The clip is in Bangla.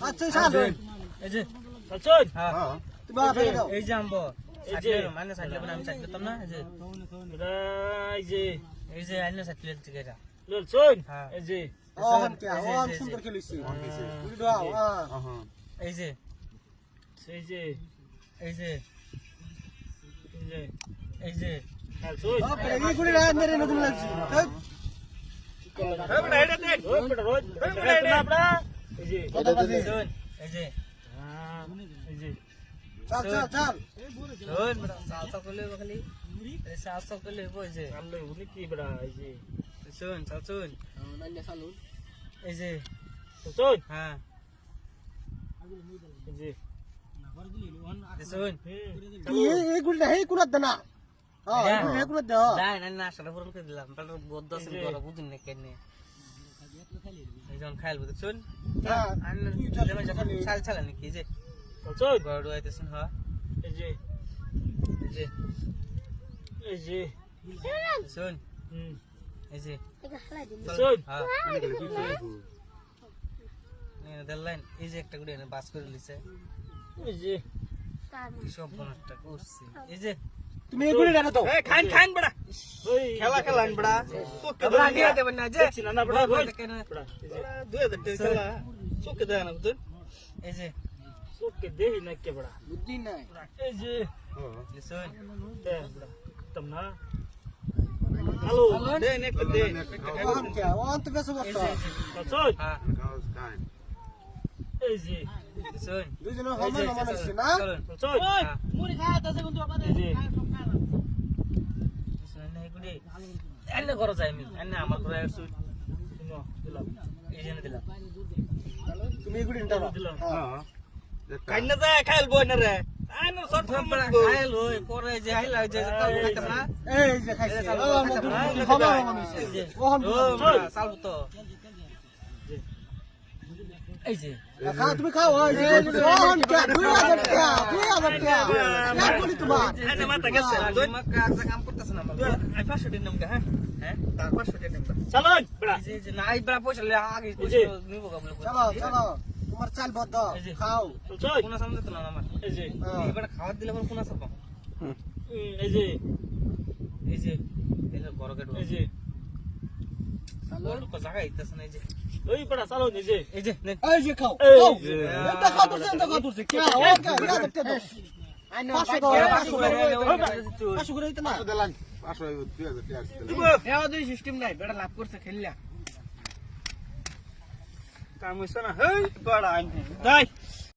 আচ্ছা এই যে চল হ্যাঁ হ্যাঁ তুমি বাবা ফেলে দাও এই যে আম্বো এই যে। মানে সাইড লেবেন আমি না এই যে এই যে এই যে আইনে লল হ্যাঁ। এই যে ও কে ও সুন্দর খেলিছি তুমি দাও হ্যাঁ এই যে এই যে এই যে এই যে এই হ্যাঁ ও গুলি মেরে নতুন লাগছি রোজ এটা আপনা এই যে এই যে। হ্যাঁ এই যে। চল চল চল। শুন বড় সাল সাল করলে খালি। এই সাল সাল করলে হইব এই যে। আমলে উনি কি বড় এই যে। শুন সাল শুন। এই যে। হ্যাঁ। এই যে। শুন। এই এই এই হ্যাঁ এই এই করে দিলাম। বুঝুন না কেন। এই যখন খাইল বুঝ শুন হ্যাঁ। আন্ন যখন চাল চাল নাকি এই যে। চল গড় আইতেছেন হ্যাঁ। এই যে। এই যে। এই যে। শুন হুম। এই যে। চল। হ্যাঁ। দেড়লাইন এই যে একটা গুড়ি বাস করে লিছে এই যে। সব বনটা করছে। এই যে। তুমি এই গুলি না দাও খান খান বড়া। খেলা খেলান বড়া। তোকে বড়া, দিয়ে দেবেন না যে? দেখছি না, না, বড়া, বড়া। কেন বড় দুই হাজার টাকা খেলা। চোখে দেয় না বুঝুন এই যে। চোখকে দেহি না কে বড়। বুদ্ধি নাই। এই যে। তম না হ্যালো দে নে? দে ও হাম কে ও অন্ত বেশ এই বক্তা যে চল। হ্যাঁ। এই যে দুইজনে সমান সমান আছে না? চল মুড়ি খাওয়া আছে কিন্তু এই যে। লিসন এই গুড়ি এনে করো যাই আমি এনে আমার করে আসু। শুনো দিলাম। এই জন্য দিলাম। তুমি এই গুলি দিলাম। হ্যাঁ। কাইনা যায় খাইল বই না রে। আইনো সব খাইল হই পরে যে আইলা যে কাল খাইতাম না? এই যে খাইছি। ও আমার দুই সমান সমান ও হাম সালবো তো এই যে খা তুমি খাও ওই যে ও হাম কে দুই হাজার টাকা দুই হাজার টাকা এক গুলি তোমার হ্যাঁ হ্যাঁ চলো বদ্ধ এই যে। খাও কোন সামনে তো না আমার এই যে হ্যাঁ। এবারে খাওয়া দিলে আমার কোন আছে পাবো এই যে এই যে এই যে বড় এই যে লাভ করছে খেললা। কাম হইছে না। হেই বড়। আইন দাই